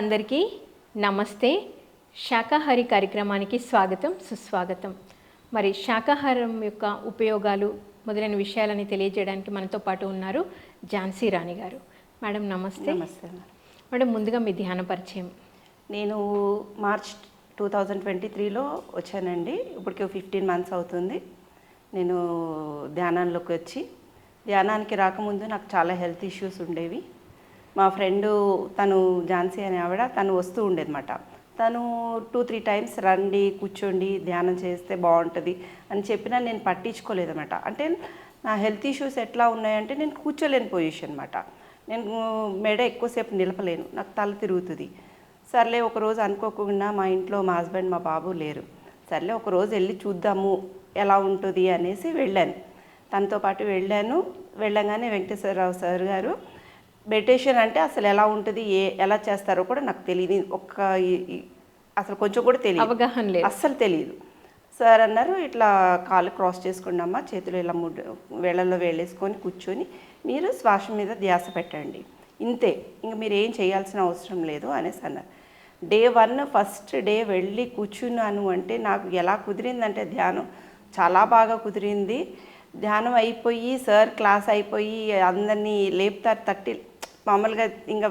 అందరికీ నమస్తే. శాకాహారి కార్యక్రమానికి స్వాగతం సుస్వాగతం. మరి శాకాహారం యొక్క ఉపయోగాలు మొదలైన విషయాలని తెలియజేయడానికి మనతో పాటు ఉన్నారు ఝాన్సీ రాణి గారు. మేడం నమస్తే. నమస్తే మేడం. ముందుగా మీ ధ్యాన పరిచయం. నేను మార్చ్ టూ థౌజండ్ ట్వంటీ త్రీలో వచ్చానండి. ఇప్పటికి ఫిఫ్టీన్ మంత్స్ అవుతుంది. నేను ధ్యానంలోకి వచ్చి ధ్యానానికి రాకముందు నాకు చాలా హెల్త్ ఇష్యూస్ ఉండేవి. మా ఫ్రెండు తను ఝాన్సీ అనే ఆవిడ తను వస్తూ ఉండేదన్నమాట. తను టూ త్రీ టైమ్స్ రండి కూర్చోండి ధ్యానం చేస్తే బాగుంటుంది అని చెప్పినా నేను పట్టించుకోలేదన్నమాట. అంటే నా హెల్త్ ఇష్యూస్ ఎట్లా ఉన్నాయంటే నేను కూర్చోలేని పొజిషన్ అనమాట నేను మెడ ఎక్కువసేపు నిలపలేను నాకు తల తిరుగుతుంది. సర్లే ఒకరోజు అనుకోకుండా మా ఇంట్లో మా హస్బెండ్ మా బాబు లేరు. సర్లే ఒకరోజు వెళ్ళి చూద్దాము ఎలా ఉంటుంది అనేసి వెళ్ళాను. తనతో పాటు వెళ్ళాను. వెళ్ళగానే వెంకటేశ్వరరావు సార్ గారు మెడిటేషన్ అంటే అసలు ఎలా ఉంటుంది ఏ ఎలా చేస్తారో కూడా నాకు తెలియదు ఒక్క అసలు కొంచెం కూడా తెలియదు అవగాహన లేదు. అస్సలు తెలియదు సార్ అన్నారు ఇట్లా కాళ్ళు క్రాస్ చేసుకోండి అమ్మా చేతులు ఇలా ముడ్ వేళ్ళల్లో వేళ్ళేసుకొని కూర్చొని మీరు శ్వాస మీద ధ్యాస పెట్టండి. ఇంతే ఇంక మీరు ఏం చేయాల్సిన అవసరం లేదు అనేసి అన్నారు. డే వన్ ఫస్ట్ డే వెళ్ళి కూర్చున్నాను అంటే నాకు ఎలా కుదిరిందంటే ధ్యానం చాలా బాగా కుదిరింది. ధ్యానం అయిపోయి సార్ క్లాస్ అయిపోయి అందరినీ లేపుతారు తట్టి మామూలుగా ఇంకా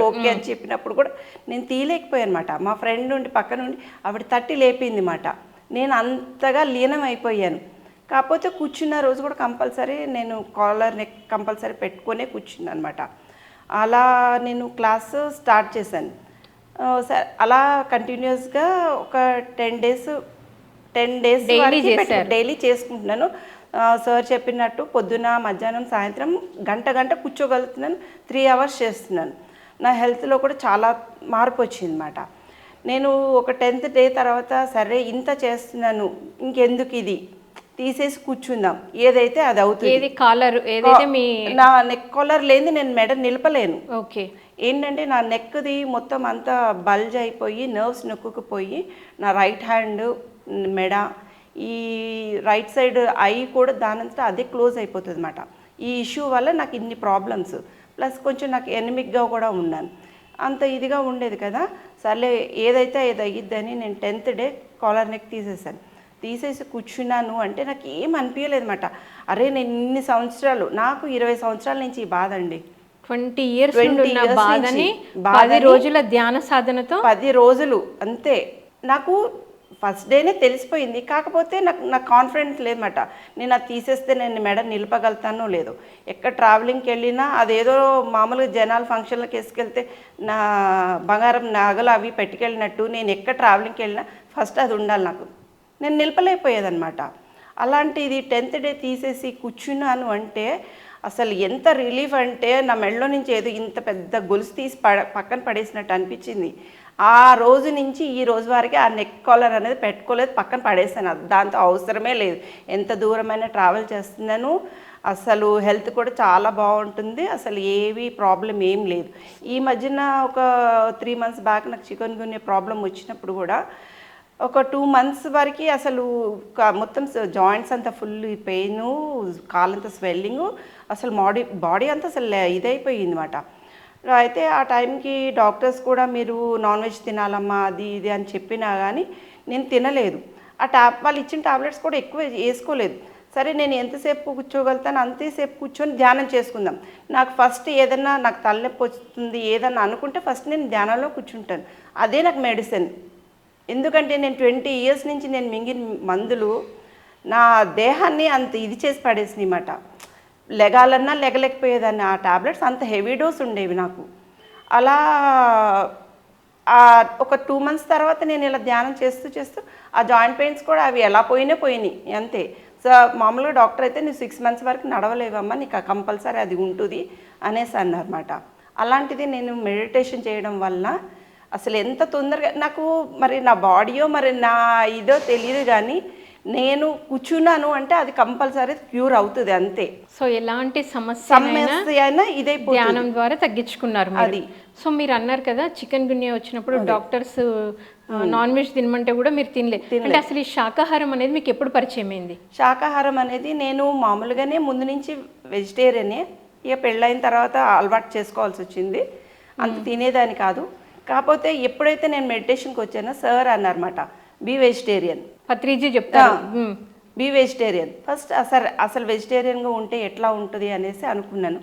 ఓకే అని చెప్పినప్పుడు కూడా నేను తీయలేకపోయాను అనమాట మా ఫ్రెండ్ ఉండి పక్క నుండి ఆవిడ తట్టి లేపింది మాట నేను అంతగా లీనం అయిపోయాను. కాకపోతే కూర్చున్న రోజు కూడా కంపల్సరీ నేను కాలర్ నెక్ కంపల్సరీ పెట్టుకొనే కూర్చున్నాను అనమాట అలా నేను క్లాస్ స్టార్ట్ చేశాను. ఆ, స- అలా కంటిన్యూస్గా ఒక ten days ten days. Daily చేసుకుంటున్నాను. సార్ చెప్పినట్టు పొద్దున మధ్యాహ్నం సాయంత్రం గంట గంట కూర్చోగలుగుతున్నాను త్రీ అవర్స్ చేస్తున్నాను. నా హెల్త్లో కూడా చాలా మార్పు వచ్చిందన్నమాట. నేను ఒక టెన్త్ డే తర్వాత సరే ఇంత చేస్తున్నాను ఇంకెందుకు ఇది? తీసేసి కూర్చుందాం. ఏదైతే అది అవుతుంది. ఏది కాలర్ ఏదైతే మీ నా నెక్ కాలర్ లేని నేను మెడ నిలపలేను. ఓకే. ఏంటంటే నా నెక్ది మొత్తం అంతా బల్జ్ అయిపోయి నర్వ్స్ నొక్కుకుపోయి నా రైట్ హ్యాండ్ మెడ ఈ రైట్ సైడ్ ఐ కూడా దానంతటా అదే క్లోజ్ అయిపోతుంది అనమాట ఈ ఇష్యూ వల్ల నాకు ఇన్ని ప్రాబ్లమ్స్ ప్లస్ కొంచెం నాకు ఎనిమిక్గా కూడా ఉన్నాను. అంత ఇదిగా ఉండేది కదా. సర్లే ఏదైతే ఏది అయ్యిద్దని నేను టెన్త్ డే కాలర్ నెక్ తీసేసాను తీసేసి కూర్చున్నాను అంటే నాకు ఏం అనిపించలేదు అనమాట అరే నేను ఇన్ని సంవత్సరాలు నాకు ఇరవై సంవత్సరాల నుంచి ఈ బాధ అండి. ట్వంటీ ఇయర్స్ 20 నుండి ఉన్న years బాధని పది రోజుల ధ్యాన సాధనతో పది రోజులు అంతే. నాకు ఫస్ట్ డేనే తెలిసిపోయింది. కాకపోతే నాకు నాకు కాన్ఫిడెన్స్ లేదన్నమాట. నేను అది తీసేస్తే నేను మెడ నిలపగలుగుతానో లేదో. ఎక్కడ ట్రావెలింగ్కి వెళ్ళినా అదేదో మామూలుగా జనాలు ఫంక్షన్లకు వేసుకెళ్తే నా బంగారం నగలు అవి పెట్టుకెళ్ళినట్టు నేను ఎక్కడ ట్రావెలింగ్కి వెళ్ళినా ఫస్ట్ అది ఉండాలి నాకు. నేను నిలపలేకపోయేదన్నమాట. అలాంటిది టెన్త్ డే తీసేసి కూర్చున్నాను అంటే అసలు ఎంత రిలీఫ్ అంటే నా మెడలో నుంచి ఏదో ఇంత పెద్ద గొలుసు తీసి పడ పక్కన పడేసినట్టు అనిపించింది. ఆ రోజు నుంచి ఈ రోజు వరకు ఆ నెక్ కాలర్ అనేది పెట్టుకోలేదు పక్కన పడేసాను. అది దాంతో అవసరమే లేదు. ఎంత దూరమైనా ట్రావెల్ చేస్తున్నాను. అసలు హెల్త్ కూడా చాలా బాగుంటుంది. అసలు ఏవి ప్రాబ్లం ఏం లేదు. ఈ మధ్యన ఒక త్రీ మంత్స్ బ్యాక్ నాకు చికెన్ గున్య ప్రాబ్లం వచ్చినప్పుడు కూడా ఒక టూ మంత్స్ వరకు అసలు మొత్తం జాయింట్స్ అంతా ఫుల్ పెయిన్ కాలంతా స్వెల్లింగ్ అసలు బాడీ బాడీ అంతా అసలు ఇదైపోయింది అనమాట అయితే ఆ టైంకి డాక్టర్స్ కూడా మీరు నాన్ వెజ్ తినాలమ్మా అది ఇది అని చెప్పినా కానీ నేను తినలేదు. ఆ ట్యాబ్ వాళ్ళు ఇచ్చిన టాబ్లెట్స్ కూడా ఎక్కువ వేసుకోలేదు. సరే నేను ఎంతసేపు కూర్చోగలుగుతాను? అంతసేపు కూర్చొని ధ్యానం చేసుకుందాం. నాకు ఫస్ట్ ఏదన్నా నాకు తలనొప్పి వస్తుంది ఏదన్నా అనుకుంటే ఫస్ట్ నేను ధ్యానంలో కూర్చుంటాను. అదే నాకు మెడిసిన్. ఎందుకంటే నేను ట్వంటీ ఇయర్స్ నుంచి నేను మింగిన మందులు నా దేహాన్ని అంత ఇది చేసి పడేసినాయి అన్నమాట లెగాలన్నా లెగలేకపోయేదాన్ని. ఆ టాబ్లెట్స్ అంత హెవీ డోస్ ఉండేవి నాకు. అలా ఒక టూ మంత్స్ తర్వాత నేను ఇలా ధ్యానం చేస్తూ చేస్తూ ఆ జాయింట్ పెయిన్స్ కూడా అవి ఎలా పోయినా పోయినాయి. అంతే. సో మామూలుగా డాక్టర్ అయితే నువ్వు సిక్స్ మంత్స్ వరకు నడవలేవమ్మా నీకు కంపల్సరీ అది ఉంటుంది అనేసి అన్నారన్నమాట అలాంటిది నేను మెడిటేషన్ చేయడం వల్ల అసలు ఎంత తొందరగా నాకు మరి నా బాడీయో మరి నా ఇదో తెలియదు కానీ నేను కూర్చున్నాను అంటే అది కంపల్సరీ క్యూర్ అవుతుంది అంతే. సో ఎలాంటి సమస్య సమస్య అయినా ఇదైపోతుంది ధ్యానం ద్వారా తగ్గించుకున్నారు. అది. సో మీరు అన్నారు కదా చికెన్ గున్యా వచ్చినప్పుడు డాక్టర్స్ నాన్ వెజ్ తినమంటే కూడా మీరు తినలేదు అంటే అసలు ఈ శాకాహారం అనేది మీకు ఎప్పుడు పరిచయం అయింది? శాకాహారం అనేది నేను మామూలుగానే ముందు నుంచి వెజిటేరియనే ఇక పెళ్ళైన తర్వాత అలవాటు చేసుకోవాల్సి వచ్చింది. అంత తినేదాన్ని కాదు. కాకపోతే ఎప్పుడైతే నేను మెడిటేషన్కి వచ్చానో సార్ అన్నారన్నమాట బీ వెజిటేరియన్. పత్రిజీ చెప్తారు. Be vegetarian. ఫస్ట్ అసలు అసలు వెజిటేరియన్గా ఉంటే ఎట్లా ఉంటుంది అనేసి అనుకున్నాను.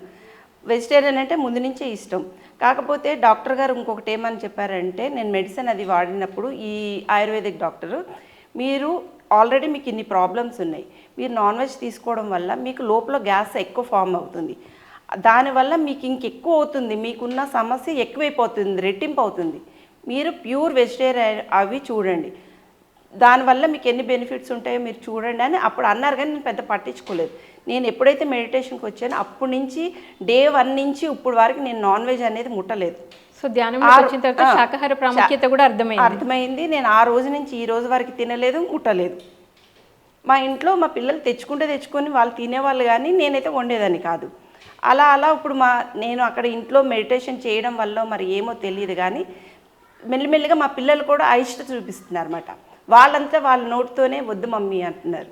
వెజిటేరియన్ అంటే ముందు నుంచే ఇష్టం. కాకపోతే డాక్టర్ గారు ఇంకొకటి ఏమని చెప్పారంటే నేను మెడిసిన్ అది వాడినప్పుడు ఈ ఆయుర్వేదిక్ డాక్టరు మీరు ఆల్రెడీ మీకు ఇన్ని ప్రాబ్లమ్స్ ఉన్నాయి. మీరు నాన్ వెజ్ తీసుకోవడం వల్ల మీకు లోపల గ్యాస్ ఎక్కువ ఫామ్ అవుతుంది. దానివల్ల మీకు ఇంకెక్కువ అవుతుంది. మీకున్న సమస్య ఎక్కువైపోతుంది రెట్టింపు అవుతుంది. మీరు ప్యూర్ వెజిటేరియన్ అవి చూడండి. దానివల్ల మీకు ఎన్ని బెనిఫిట్స్ ఉంటాయో మీరు చూడండి అని అప్పుడు అన్నారు కానీ నేను పెద్ద పట్టించుకోలేదు. నేను ఎప్పుడైతే మెడిటేషన్కి వచ్చానో అప్పటి నుంచి డే వన్ నుంచి ఇప్పుడు వరకు నేను నాన్ వెజ్ అనేది ముట్టలేదు. సో ధ్యానంలో వచ్చిన తర్వాత శాకాహార ప్రాముఖ్యత కూడా అర్థమైంది. అర్థమైంది. నేను ఆ రోజు నుంచి ఈ రోజు వరకు తినలేదు ముట్టలేదు. మా ఇంట్లో మా పిల్లలు తెచ్చుకుంటే తెచ్చుకొని వాళ్ళు తినేవాళ్ళు కానీ నేనైతే వండేదాన్ని కాదు. అలా అలా ఇప్పుడు మా నేను అక్కడ ఇంట్లో మెడిటేషన్ చేయడం వల్ల మరి ఏమో తెలియదు కానీ మెల్లిమెల్లిగా మా పిల్లలు కూడా అయిష్ట చూపిస్తున్నారు అనమాట వాళ్ళంతా వాళ్ళ నోటితోనే వద్దు మమ్మీ అంటున్నారు.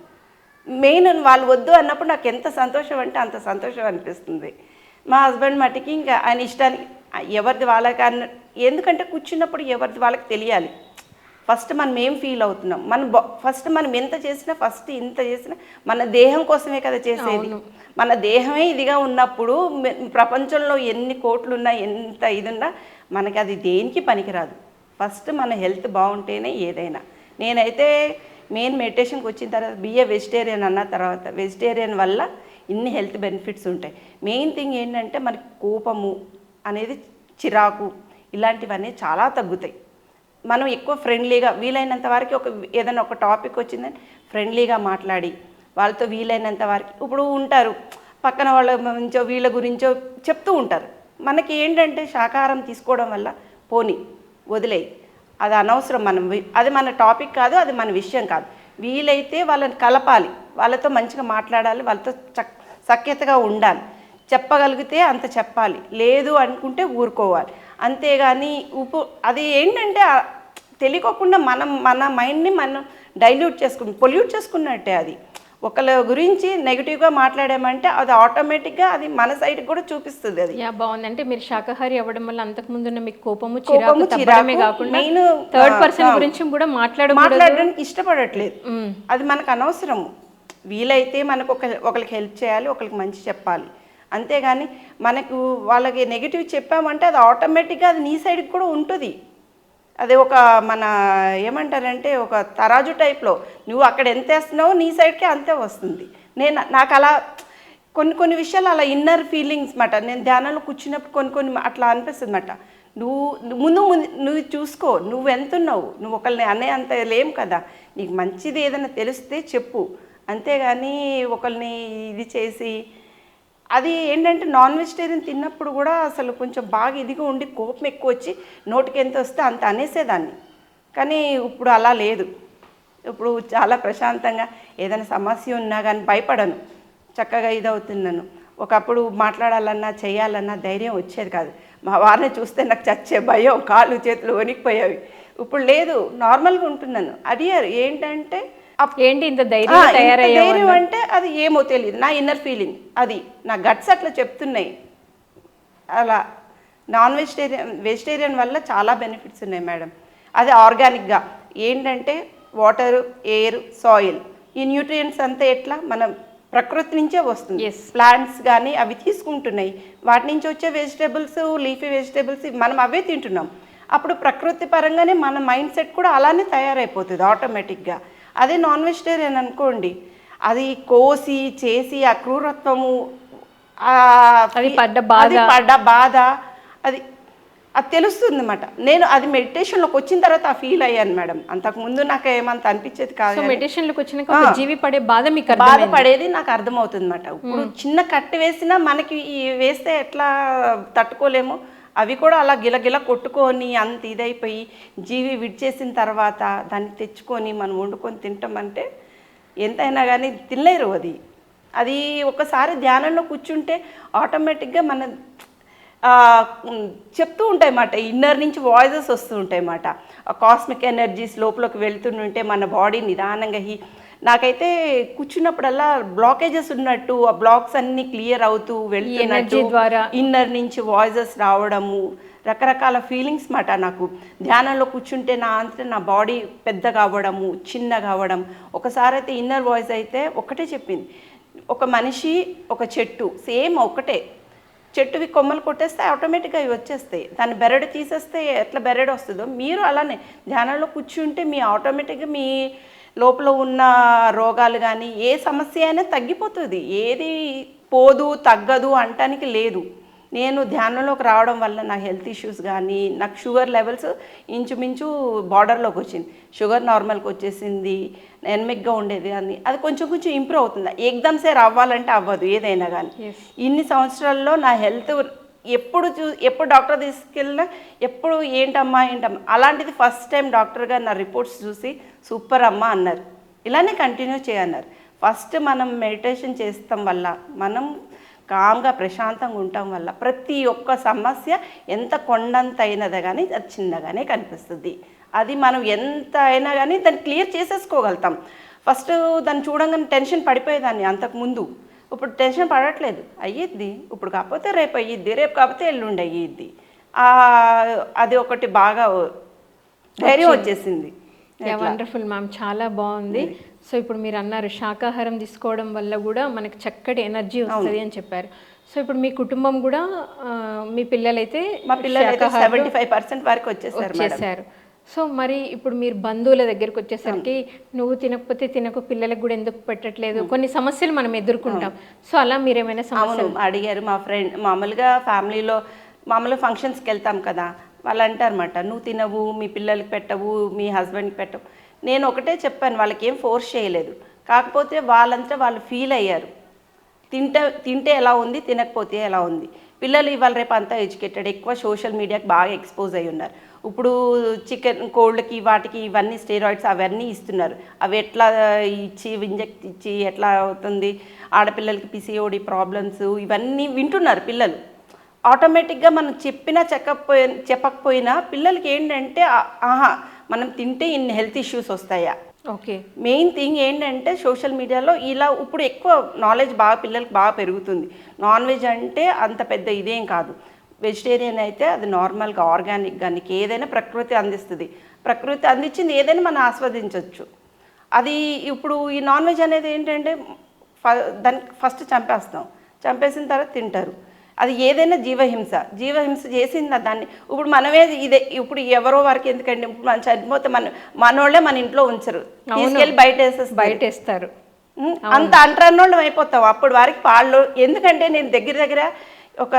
మెయిన్ వాళ్ళు వద్దు అన్నప్పుడు నాకు ఎంత సంతోషం అంటే అంత సంతోషం అనిపిస్తుంది. మా హస్బెండ్ మటుకి ఇంకా ఆయన ఇష్టానికి ఎవరిది వాళ్ళకి అన్న ఎందుకంటే కూర్చున్నప్పుడు ఎవరిది వాళ్ళకి తెలియాలి. ఫస్ట్ మనం ఏం ఫీల్ అవుతున్నాం? మన ఫస్ట్ మనం ఎంత చేసినా ఫస్ట్ ఇంత చేసినా మన దేహం కోసమే కదా చేసేది. మన దేహమే ఇదిగా ఉన్నప్పుడు ప్రపంచంలో ఎన్ని కోట్లు ఉన్నా ఎంత ఇది ఉన్నా మనకి అది దేనికి పనికిరాదు. ఫస్ట్ మన హెల్త్ బాగుంటేనే ఏదైనా. నేనైతే మెయిన్ మెడిటేషన్కి వచ్చిన తర్వాత బిఏ వెజిటేరియన్ అన్న తర్వాత వెజిటేరియన్ వల్ల ఇన్ని హెల్త్ బెనిఫిట్స్ ఉంటాయి. మెయిన్ థింగ్ ఏంటంటే మనకి కోపము అనేది చిరాకు ఇలాంటివన్నీ చాలా తగ్గుతాయి. మనం ఎక్కువ ఫ్రెండ్లీగా వీలైనంత వరకు ఒక ఏదైనా ఒక టాపిక్ వచ్చిందని ఫ్రెండ్లీగా మాట్లాడి వాళ్ళతో వీలైనంత వరకు ఇప్పుడు ఉంటారు. పక్కన వాళ్ళ గురించో వీళ్ళ గురించో చెప్తూ ఉంటారు. మనకి ఏంటంటే శాకాహారం తీసుకోవడం వల్ల పోని వదిలేయి. అది అనవసరం మనం అది మన టాపిక్ కాదు అది మన విషయం కాదు. వీలైతే వాళ్ళని కలపాలి. వాళ్ళతో మంచిగా మాట్లాడాలి వాళ్ళతో చక్ సఖ్యతగా ఉండాలి. చెప్పగలిగితే అంత చెప్పాలి. లేదు అనుకుంటే ఊరుకోవాలి. అంతేగాని ఉప్పు అది ఏంటంటే తెలియకోకుండా మనం మన మైండ్ని మనం డైల్యూట్ చేసుకుని పొల్యూట్ చేసుకున్నట్టే అది. ఒకళ్ళ గురించి నెగిటివ్గా మాట్లాడామంటే అది ఆటోమేటిక్గా అది మన సైడ్కి కూడా చూపిస్తుంది అది. యా బాగుంది. అంటే మీరు శాకాహారి అవ్వడం వల్ల అంతకు ముందు ఉన్న మీకు కోపము చిరాకు చిరాకు, కాకుండా main, థర్డ్ పర్సన్. గురించి కూడా మాట్లాడకూడదు. మాట్లాడడానికి ఇష్టపడట్లేదు. అది మనకు అనవసరము. వీలైతే మనకు ఒక ఒకరికి హెల్ప్ చేయాలి ఒకరికి మంచి చెప్పాలి. అంతేగాని మనకు వాళ్ళకి నెగిటివ్ చెప్పామంటే అది ఆటోమేటిక్గా అది నీ సైడ్కి కూడా ఉంటుంది. అది ఒక మన ఏమంటారంటే ఒక తరాజు టైప్లో నువ్వు అక్కడ ఎంత వేస్తున్నావో నీ సైడ్కే అంతే వస్తుంది. నేను నాకు అలా కొన్ని కొన్ని విషయాలు అలా ఇన్నర్ ఫీలింగ్స్ మాట. నేను ధ్యానంలో కూర్చున్నప్పుడు కొన్ని కొన్ని అట్లా అనిపిస్తుంది మాట నువ్వు నువ్వు ముందు ముందు నువ్వు చూసుకో నువ్వు ఎంత ఉన్నావు? నువ్వు ఒకళ్ళని అనే అంత లేం కదా. నీకు మంచిది ఏదైనా తెలిస్తే చెప్పు. అంతేగాని ఒకరిని ఇది చేసి అది ఏంటంటే నాన్ వెజిటేరియన్ తిన్నప్పుడు కూడా అసలు కొంచెం బాగా ఇదిగా ఉండి కోపం ఎక్కువ వచ్చి నోటికి ఎంత వస్తే అంత అనేసేదాన్ని. కానీ ఇప్పుడు అలా లేదు. ఇప్పుడు చాలా ప్రశాంతంగా ఏదైనా సమస్య ఉన్నా కానీ భయపడను. చక్కగా ఇదవుతున్నాను. ఒకప్పుడు మాట్లాడాలన్నా చేయాలన్నా ధైర్యం వచ్చేది కాదు. మా వారిని చూస్తే నాకు చచ్చే భయం కాళ్ళు చేతులు వణికిపోయేవి. ఇప్పుడు లేదు నార్మల్గా ఉంటున్నాను. అడిగారు ఏంటంటే ఏంటి ఇంత ధైర్యం ధైర్యం అంటే అది ఏమో తెలియదు నా ఇన్నర్ ఫీలింగ్ అది నా గట్స్ అట్లా చెప్తున్నాయి. అలా నాన్ వెజిటేరియన్ వెజిటేరియన్ వల్ల చాలా బెనిఫిట్స్ ఉన్నాయి మేడం అది ఆర్గానిక్గా ఏంటంటే వాటర్ ఎయిర్ సాయిల్ ఈ న్యూట్రియంట్స్ అంతా ఎట్లా? మనం ప్రకృతి నుంచే వస్తుంది. ప్లాంట్స్ కానీ అవి తీసుకుంటున్నాయి. వాటి నుంచి వచ్చే వెజిటేబుల్స్ లీఫీ వెజిటేబుల్స్ మనం అవే తింటున్నాం. అప్పుడు ప్రకృతి పరంగానే మన మైండ్ సెట్ కూడా అలానే తయారైపోతుంది ఆటోమేటిక్గా అదే నాన్ వెజిటేరియన్ అనుకోండి. అది కోసి చేసి ఆ క్రూరత్వము అది పడ్డ బాధ. అది పడ్డ బాధ. అది అది తెలుస్తుంది అనమాట నేను అది మెడిటేషన్లోకి వచ్చిన తర్వాత ఆ ఫీల్ అయ్యాను మేడం. అంతకుముందు నాకు ఏమంత అనిపించేది కాదు సో కానీ. మెడిటేషన్లోకి వచ్చినాక ఒక జీవి పడే బాధ మీకు అర్థం బాధపడేది నాకు అర్థమవుతుంది అనమాట ఇప్పుడు చిన్న కట్టు వేసినా మనకి వేస్తే ఎట్లా తట్టుకోలేము? అవి కూడా అలా గిలగిల కొట్టుకొని అంత ఇదైపోయి జీవి విడిచేసిన తర్వాత దాన్ని తెచ్చుకొని మనం వండుకొని తింటామంటే ఎంతైనా కానీ తినలేరు అది. అది ఒకసారి ధ్యానంలో కూర్చుంటే ఆటోమేటిక్గా మన చెప్తూ ఉంటాయి అన్నమాట ఇన్నర్ నుంచి వాయిసెస్ వస్తూ ఉంటాయి అన్నమాట ఆ కాస్మిక్ ఎనర్జీస్ లోపలికి వెళ్తుంటే మన బాడీ నిదానంగా హీ నాకైతే కూర్చున్నప్పుడల్లా బ్లాకేజెస్ ఉన్నట్టు ఆ బ్లాక్స్ అన్ని క్లియర్ అవుతూ వెళ్తున్నట్టు ద్వారా. ఇన్నర్ నుంచి వాయిసెస్ రావడము రకరకాల ఫీలింగ్స్ మాట నాకు. ధ్యానంలో కూర్చుంటే నా అంతా నా బాడీ పెద్దగా అవ్వడము చిన్నగా అవ్వడం. ఒకసారి అయితే ఇన్నర్ వాయిస్ అయితే ఒకటే చెప్పింది. ఒక మనిషి ఒక చెట్టు సేమ్ ఒకటే. చెట్టువి కొమ్మలు కొట్టేస్తే ఆటోమేటిక్గా అవి వచ్చేస్తాయి. దాన్ని బెరడు తీసేస్తే ఎట్లా బెరడు వస్తుందో మీరు అలానే. ధ్యానంలో కూర్చుంటే మీ ఆటోమేటిక్గా మీ లోపల ఉన్న రోగాలు కానీ ఏ సమస్య అయినా తగ్గిపోతుంది. ఏది పోదు తగ్గదు అంటానికి లేదు. నేను ధ్యానంలోకి రావడం వల్ల నా హెల్త్ ఇష్యూస్ కానీ నాకు షుగర్ లెవెల్స్ ఇంచుమించు బార్డర్లోకి వచ్చింది. షుగర్ నార్మల్కి వచ్చేసింది ఎనమిక్గా ఉండేది కానీ అది కొంచెం కొంచెం ఇంప్రూవ్ అవుతుంది. ఎగ్జామ్సే రావాలంటే అవ్వదు ఏదైనా కానీ. ఇన్ని సంవత్సరాల్లో నా హెల్త్ ఎప్పుడు చూ ఎప్పుడు డాక్టర్ తీసుకెళ్ళినా ఎప్పుడు ఏంటమ్మా ఏంటమ్మా అలాంటిది ఫస్ట్ టైం డాక్టర్ గారు నా రిపోర్ట్స్ చూసి సూపర్ అమ్మా అన్నారు. ఇలానే కంటిన్యూ చేయన్నారు. ఫస్ట్ మనం మెడిటేషన్ చేస్తాం వల్ల మనం కామ్గా ప్రశాంతంగా ఉండటం వల్ల ప్రతి ఒక్క సమస్య ఎంత కొండంత అయినది కానీ అది చిన్నగానే కనిపిస్తుంది. అది మనం ఎంత అయినా కానీ దాన్ని క్లియర్ చేసేసుకోగలుగుతాం. ఫస్ట్ దాన్ని చూడంగానే టెన్షన్ పడిపోయేదాన్ని అంతకుముందు ఇప్పుడు టెన్షన్ పడట్లేదు. అయ్యిద్ది. ఇప్పుడు కాకపోతే రేపు అయ్యిద్ది. రేపు కాకపోతే ఎల్లుండి అయ్యిద్ది. ఆ, అది ఒకటి బాగా ధైర్యం వచ్చేసింది. Wonderful ma'am. చాలా బాగుంది. సో ఇప్పుడు మీరు అన్నారు శాకాహారం తీసుకోవడం వల్ల కూడా మనకి చక్కటి ఎనర్జీ వస్తుంది అని చెప్పారు. సో ఇప్పుడు మీ కుటుంబం కూడా మీ పిల్లలైతే మా పిల్లలు సెవెంటీ ఫైవ్ పర్సెంట్ వరకు వచ్చేసారు. సో మరి ఇప్పుడు మీరు బంధువుల దగ్గరికి వచ్చేసరికి నువ్వు తినకపోతే తినకు పిల్లలకు కూడా ఎందుకు పెట్టట్లేదు? కొన్ని సమస్యలు మనం ఎదుర్కొంటాం. సో అలా మీరు ఏమైనా సమస్య అవును అడిగారు మా ఫ్రెండ్ మామూలుగా ఫ్యామిలీలో మామూలు ఫంక్షన్స్కి వెళ్తాం కదా వాళ్ళు అంటారన్నమాట నువ్వు తినవు మీ పిల్లలకి పెట్టవు మీ హస్బెండ్కి పెట్టవు. నేను ఒకటే చెప్పాను వాళ్ళకి ఏం ఫోర్స్ చేయలేదు. కాకపోతే వాళ్ళంతా వాళ్ళు ఫీల్ అయ్యారు. తింటే తింటే ఎలా ఉంది తినకపోతే ఎలా ఉంది? పిల్లలు ఇవాళ రేపు అంతా ఎడ్యుకేటెడ్ ఎక్కువ సోషల్ మీడియాకి బాగా ఎక్స్పోజ్ అయి ఉన్నారు. ఇప్పుడు చికెన్ కోల్డ్కి వాటికి ఇవన్నీ స్టెరాయిడ్స్ అవన్నీ ఇస్తున్నారు. అవి ఎట్లా ఇచ్చి ఇంజెక్ట్ ఇచ్చి ఎట్లా అవుతుంది? ఆడపిల్లలకి పిసిఓడి ప్రాబ్లమ్స్ ఇవన్నీ వింటున్నారు పిల్లలు. ఆటోమేటిక్గా మనం చెప్పినా చెప్పకపోయి చెప్పకపోయినా పిల్లలకి ఏంటంటే ఆహా మనం తింటే ఇన్ని హెల్త్ ఇష్యూస్ వస్తాయా? ఓకే. మెయిన్ థింగ్ ఏంటంటే సోషల్ మీడియాలో ఇలా ఇప్పుడు ఎక్కువ నాలెడ్జ్ బాగా పిల్లలకి బాగా పెరుగుతుంది. నాన్ వెజ్ అంటే అంత పెద్ద ఇదేం కాదు. వెజిటేరియన్ అయితే అది నార్మల్గా ఆర్గానిక్గా నీకు ఏదైనా ప్రకృతి అందిస్తుంది. ప్రకృతి అందించింది ఏదైనా మనం ఆస్వాదించవచ్చు అది ఇప్పుడు ఈ నాన్ వెజ్ అనేది ఏంటంటే ఫ- దానికి ఫస్ట్ చంపేస్తాం. చంపేసిన తర్వాత తింటారు. అది ఏదైనా జీవహింస. జీవహింస చేసింది దాన్ని? ఇప్పుడు మనమే ఇదే ఇప్పుడు ఎవరో వారికి ఎందుకండి? ఇప్పుడు మనం చనిపోతే మన మనోళ్ళే మన ఇంట్లో ఉంచరు. తీసుకెళ్ళి బయట వేసేస్తారు బయట వేస్తారు అంత అంటరాన్నోళ్ళం అయిపోతాం అప్పుడు వారికి పాళ్ళు ఎందుకంటే నేను దగ్గర దగ్గర ఒక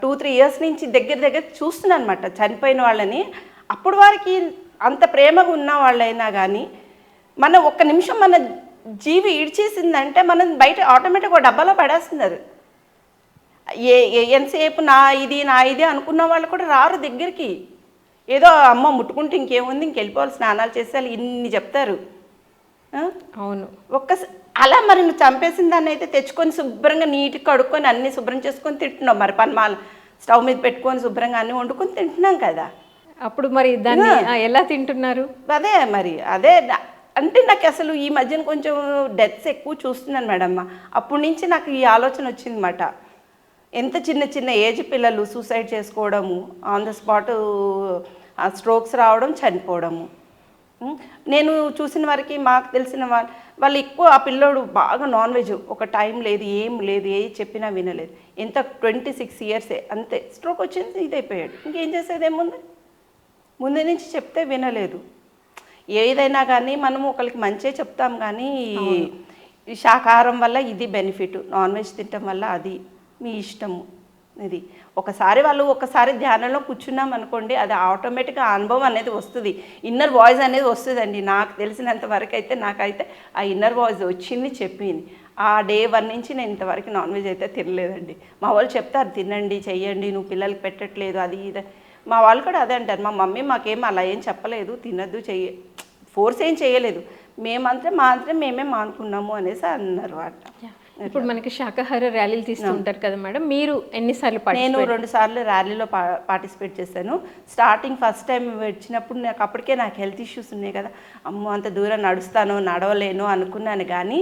టూ త్రీ ఇయర్స్ నుంచి దగ్గర దగ్గర చూస్తున్నాను అనమాట చనిపోయిన వాళ్ళని. అప్పుడు వారికి అంత ప్రేమగా ఉన్న వాళ్ళైనా కానీ మన ఒక్క నిమిషం మన జీవి ఇడిచేసిందంటే మనం బయట ఆటోమేటిక్గా ఒక డబ్బాలో పడేస్తున్నారు. ఏ ఎంతసేపు నా ఇది నా ఇది అనుకున్న వాళ్ళు కూడా రారు దగ్గరికి. ఏదో అమ్మ ముట్టుకుంటే ఇంకేముంది ఇంకెళ్ళిపోవాలి స్నానాలు చేసేయాలి ఇన్ని చెప్తారు? అవును. ఒక్క అలా మరి నువ్వు చంపేసిన దాన్ని అయితే తెచ్చుకొని శుభ్రంగా నీట్గా కడుక్కొని అన్ని శుభ్రం చేసుకొని తింటున్నాం మరి పన్మాల స్టవ్ మీద పెట్టుకొని శుభ్రంగా అన్ని వండుకొని తింటున్నాం కదా. అప్పుడు మరి దాన్ని ఎలా తింటున్నారు? అదే మరి అదే అంటే నాకు అసలు ఈ మధ్యన కొంచెం డెత్స్ ఎక్కువ చూస్తున్నాను మేడం. అప్పటి నుంచి నాకు ఈ ఆలోచన వచ్చిందన్నమాట. ఎంత చిన్న చిన్న ఏజ్ పిల్లలు సూసైడ్ చేసుకోవడము ఆన్ ద స్పాట్ స్ట్రోక్స్ రావడం చనిపోవడము? నేను చూసిన వారికి మాకు తెలిసిన వాళ్ళు వాళ్ళు ఎక్కువ ఆ పిల్లోడు బాగా నాన్ వెజ్ ఒక టైం లేదు ఏం లేదు ఏ చెప్పినా వినలేదు. ఎంత ట్వంటీ సిక్స్ ఇయర్సే అంతే. స్ట్రోక్ వచ్చింది ఇదైపోయాడు. ఇంకేం చేసేది ఏముంది ముందు? నుంచి చెప్తే వినలేదు. ఏదైనా కానీ మనం ఒకరికి మంచే చెప్తాం కానీ ఈ శాకాహారం వల్ల ఇది బెనిఫిట్ నాన్ వెజ్ తినటం వల్ల అది మీ ఇష్టము. ఇది. ఒకసారి వాళ్ళు ఒకసారి ధ్యానంలో కూర్చున్నాం అనుకోండి అది ఆటోమేటిక్గా అనుభవం అనేది వస్తుంది. ఇన్నర్ వాయిస్ అనేది వస్తుందండి. నాకు తెలిసినంత వరకు అయితే నాకైతే ఆ ఇన్నర్ వాయిస్ వచ్చింది చెప్పింది. ఆ డే వన్ నుంచి నేను ఇంతవరకు నాన్ వెజ్ అయితే తినలేదండి. మా వాళ్ళు చెప్తారు తినండి చెయ్యండి నువ్వు పిల్లలకి పెట్టట్లేదు అది ఇది. మా వాళ్ళు కూడా అదే అంటారు. మా మమ్మీ మాకేం అలా ఏం చెప్పలేదు తినద్దు చెయ్య. ఫోర్స్ ఏం చేయలేదు. మేమంతా మా అంతా మేమే మానుకున్నాము అనేసి అన్నారు వాట ఇప్పుడు మనకి శాకాహార ర్యాలీలు తీస్తూ ఉంటారు కదా మేడం మీరు ఎన్నిసార్లు నేను రెండు సార్లు ర్యాలీలో పార్టిసిపేట్ చేశాను. స్టార్టింగ్ ఫస్ట్ టైం వచ్చినప్పుడు నాకు అప్పటికే నాకు హెల్త్ ఇష్యూస్ ఉన్నాయి కదా. అమ్మో అంత దూరం నడుస్తాను నడవలేను అనుకున్నాను కానీ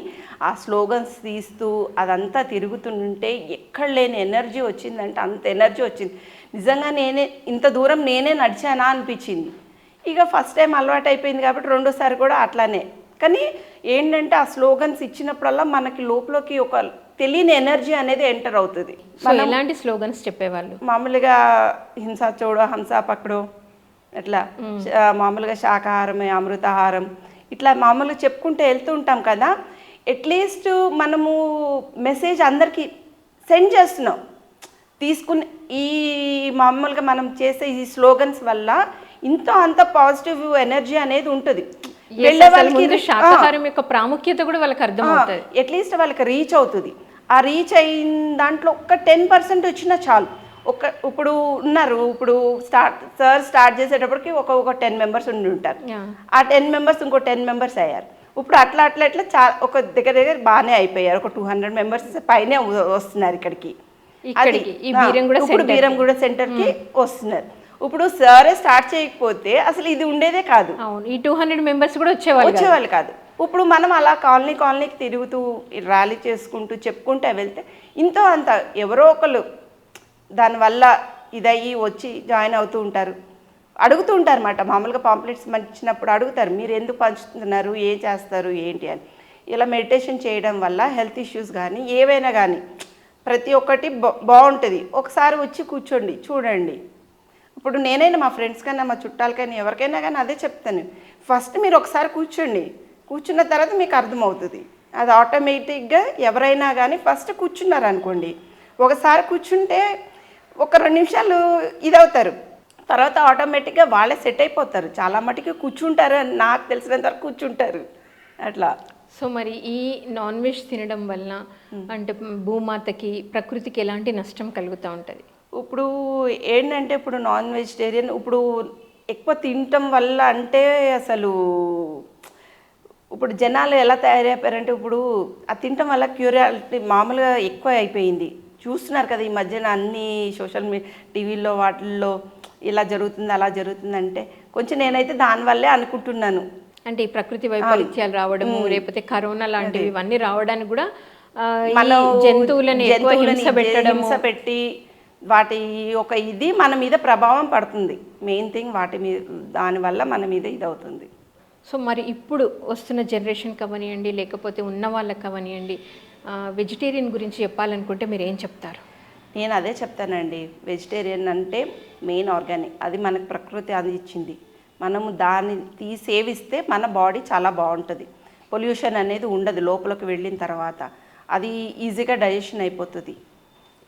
ఆ స్లోగన్స్ తీస్తూ అదంతా తిరుగుతుంటే ఎక్కడ లేని ఎనర్జీ వచ్చిందంటే అంత ఎనర్జీ వచ్చింది. నిజంగా నేనే ఇంత దూరం నేనే నడిచానా అనిపించింది. ఇక ఫస్ట్ టైం అలవాటు అయిపోయింది కాబట్టి రెండోసారి కూడా అట్లానే. కానీ ఏంటంటే ఆ స్లోగన్స్ ఇచ్చినప్పుడల్లా మనకి లోపలికి ఒక తెలియని ఎనర్జీ అనేది ఎంటర్ అవుతుంది. ఎలాంటి స్లోగన్స్ చెప్పేవాళ్ళు? మామూలుగా హింస చూడ హంస పక్కడు ఇట్లా ఆ, మామూలుగా శాకాహారమే అమృతాహారం ఇట్లా మామూలుగా చెప్పుకుంటూ వెళ్తూ ఉంటాం కదా అట్లీస్ట్ మనము మెసేజ్ అందరికీ సెండ్ చేస్తున్నాం. తీసుకుని ఈ మామూలుగా మనం చేసే ఈ స్లోగన్స్ వల్ల ఇంత అంత పాజిటివ్ ఎనర్జీ అనేది ఉంటుంది. శాకాహారం యొక్క ప్రాముఖ్యత కూడా వాళ్ళకి అర్థమవుతుంది అట్లీస్ట్ వాళ్ళకి రీచ్ అవుతుంది. ఆ రీచ్ అయిన దాంట్లో ఒక్క టెన్ పర్సెంట్ వచ్చినా చాలు. ఒక ఇప్పుడు ఉన్నారు ఇప్పుడు స్టార్ట్ సార్ స్టార్ట్ చేసేటప్పటికి ఒక ఒక టెన్ మెంబర్స్ ఉండి ఉంటారు. ఆ టెన్ మెంబర్స్ ఇంకో టెన్ మెంబర్స్ అయ్యారు. ఇప్పుడు అట్లా అట్లా అట్లా చా ఒక దగ్గర దగ్గర బాగానే అయిపోయారు. ఒక టూ హండ్రెడ్ మెంబర్స్ పైనే వస్తున్నారు ఇక్కడికి. బీరంగూడ ఇప్పుడు center కి. బీరంగూడ సెంటర్కి వస్తున్నారు. ఇప్పుడు సారే స్టార్ట్ చేయకపోతే అసలు ఇది ఉండేదే కాదు. అవును ఈ టూ హండ్రెడ్ మెంబర్స్ కూడా వచ్చేవాళ్ళు. వచ్చేవాళ్ళు కాదు. ఇప్పుడు మనం అలా కాలనీ కాలనీకి తిరుగుతూ ర్యాలీ చేసుకుంటూ చెప్పుకుంటూ వెళ్తే ఇంతో అంత ఎవరో ఒకళ్ళు దానివల్ల ఇదయ్యి వచ్చి జాయిన్ అవుతూ ఉంటారు. అడుగుతూ ఉంటారు అన్నమాట మామూలుగా పాంప్లెట్స్ ఇచ్చినప్పుడు అడుగుతారు మీరు ఎందుకు పంచుతున్నారు? ఏం చేస్తారు? ఏంటి? అని. ఇలా మెడిటేషన్ చేయడం వల్ల హెల్త్ ఇష్యూస్ కానీ ఏవైనా కానీ ప్రతి ఒక్కటి బాగుంటుంది. ఒకసారి వచ్చి కూర్చోండి చూడండి. ఇప్పుడు నేనైనా మా ఫ్రెండ్స్ కన్నా మా చుట్టాలకైనా ఎవరికైనా కానీ అదే చెప్తాను. ఫస్ట్ మీరు ఒకసారి కూర్చోండి. కూర్చున్న తర్వాత మీకు అర్థమవుతుంది. అది ఆటోమేటిక్గా ఎవరైనా కానీ ఫస్ట్ కూర్చున్నారు అనుకోండి ఒకసారి కూర్చుంటే ఒక రెండు నిమిషాలు ఇదవుతారు. తర్వాత ఆటోమేటిక్గా వాళ్ళే సెట్ అయిపోతారు. చాలా మటుకి కూర్చుంటారు అని నాకు తెలిసినంత వరకు కూర్చుంటారు. అట్లా. సో మరి ఈ నాన్ వెజ్ తినడం వలన అంటే భూమాతకి ప్రకృతికి ఎలాంటి నష్టం కలుగుతూ ఉంటుంది? ఇప్పుడు ఏంటంటే ఇప్పుడు నాన్ వెజిటేరియన్ ఇప్పుడు ఎక్కువ తినటం వల్ల అంటే అసలు ఇప్పుడు జనాలు ఎలా తయారైపోయారంటే ఇప్పుడు ఆ తినటం వల్ల క్యూరియాలిటీ మామూలుగా ఎక్కువ అయిపోయింది. చూస్తున్నారు కదా ఈ మధ్యన అన్ని సోషల్ మీ టీవీల్లో వాటిల్లో ఇలా జరుగుతుంది అలా జరుగుతుంది అంటే కొంచెం నేనైతే దానివల్లే అనుకుంటున్నాను. అంటే ఈ ప్రకృతి వైపరీత్యాలు రావడము లేకపోతే కరోనా లాంటివి ఇవన్నీ రావడానికి కూడా మనం జంతువులని హింస పెట్టడము. హింస పెట్టి వాటి ఒక ఇది మన మీద ప్రభావం పడుతుంది. మెయిన్ థింగ్ వాటి మీద దానివల్ల మన మీద ఇది అవుతుంది సో మరి ఇప్పుడు వస్తున్న జనరేషన్ కవనియండి లేకపోతే ఉన్న వాళ్ళకి కవనియండి వెజిటేరియన్ గురించి చెప్పాలనుకుంటే మీరు ఏం చెప్తారు? నేను అదే చెప్తానండి. వెజిటేరియన్ అంటే మెయిన్ ఆర్గానిక్ అది మనకు ప్రకృతి అందించింది మనము దాన్ని తీ సేవిస్తే మన బాడీ చాలా బాగుంటుంది. పొల్యూషన్ అనేది ఉండదు లోపలికి వెళ్ళిన తర్వాత. అది ఈజీగా డైజెషన్ అయిపోతుంది.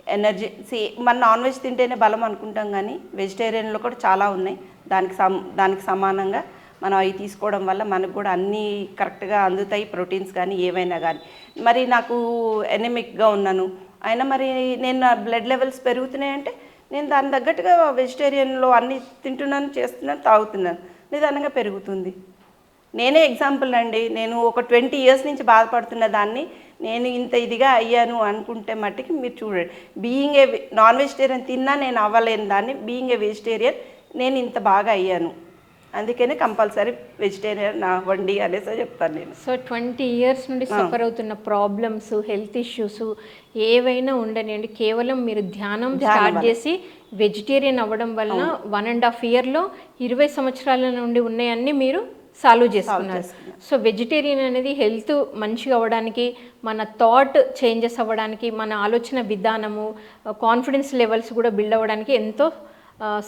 ఎనర్జీ మన నాన్ వెజ్ తింటేనే బలం అనుకుంటాం కానీ వెజిటేరియన్లో కూడా చాలా ఉన్నాయి. దానికి సమ్ దానికి సమానంగా మనం అవి తీసుకోవడం వల్ల మనకు కూడా అన్నీ కరెక్ట్గా అందుతాయి ప్రోటీన్స్ కానీ ఏవైనా కానీ. మరి నాకు ఎనమిక్గా ఉన్నాను. అయినా మరి నేను నా బ్లడ్ లెవెల్స్ పెరుగుతున్నాయంటే నేను దాని తగ్గట్టుగా వెజిటేరియన్లో అన్నీ తింటున్నాను చేస్తున్నాను తాగుతున్నాను. నిదానంగా పెరుగుతుంది. నేనే ఎగ్జాంపుల్ అండి. నేను ఒక ట్వంటీ ఇయర్స్ నుంచి బాధపడుతున్న దాన్ని నేను ఇంత ఇదిగా అయ్యాను అనుకుంటే మట్టికి మీరు చూడండి. బీయింగ్ ఏ నాన్ వెజిటేరియన్ తిన్నా నేను అవ్వలేని దాన్ని బీయింగ్ ఏ వెజిటేరియన్ నేను ఇంత బాగా అయ్యాను. అందుకనే కంపల్సరీ వెజిటేరియన్ అవ్వండి అనేసి చెప్తాను నేను. సో ట్వంటీ ఇయర్స్ నుండి సఫర్ అవుతున్న ప్రాబ్లమ్స్ హెల్త్ ఇష్యూస్ ఏవైనా ఉండనివ్వండి కేవలం మీరు ధ్యానం స్టార్ట్ చేసి వెజిటేరియన్ అవ్వడం వలన వన్ అండ్ హాఫ్ ఇయర్లో ఇరవై సంవత్సరాల నుండి ఉన్నాయన్నీ మీరు సాల్వ్ చేసుకున్నారు. సో వెజిటేరియన్ అనేది హెల్త్ మంచిగా అవ్వడానికి మన థాట్ చేంజెస్ అవ్వడానికి మన ఆలోచన విధానము కాన్ఫిడెన్స్ లెవెల్స్ కూడా బిల్డ్ అవ్వడానికి ఎంతో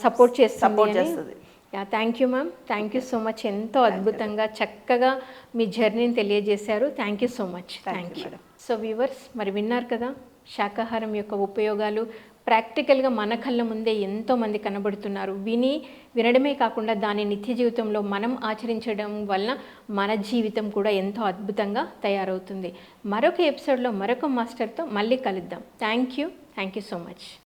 సపోర్ట్ చేస్తుంది సపోర్ట్ చేస్తుంది. Yeah thank you ma'am thank you so much ఎంతో అద్భుతంగా చక్కగా మీ జర్నీని తెలియజేశారు. Thank you so much thank you so viewers మరి విన్నారు కదా శాకాహారం యొక్క ఉపయోగాలు ప్రాక్టికల్గా మన కళ్ళ ముందే ఎంతోమంది కనబడుతున్నారు. విని వినడమే కాకుండా దాని నిత్య జీవితంలో మనం ఆచరించడం వలన మన జీవితం కూడా ఎంతో అద్భుతంగా తయారవుతుంది. మరొక ఎపిసోడ్లో మరొక మాస్టర్తో మళ్ళీ కలుద్దాం. Thank you thank you so much.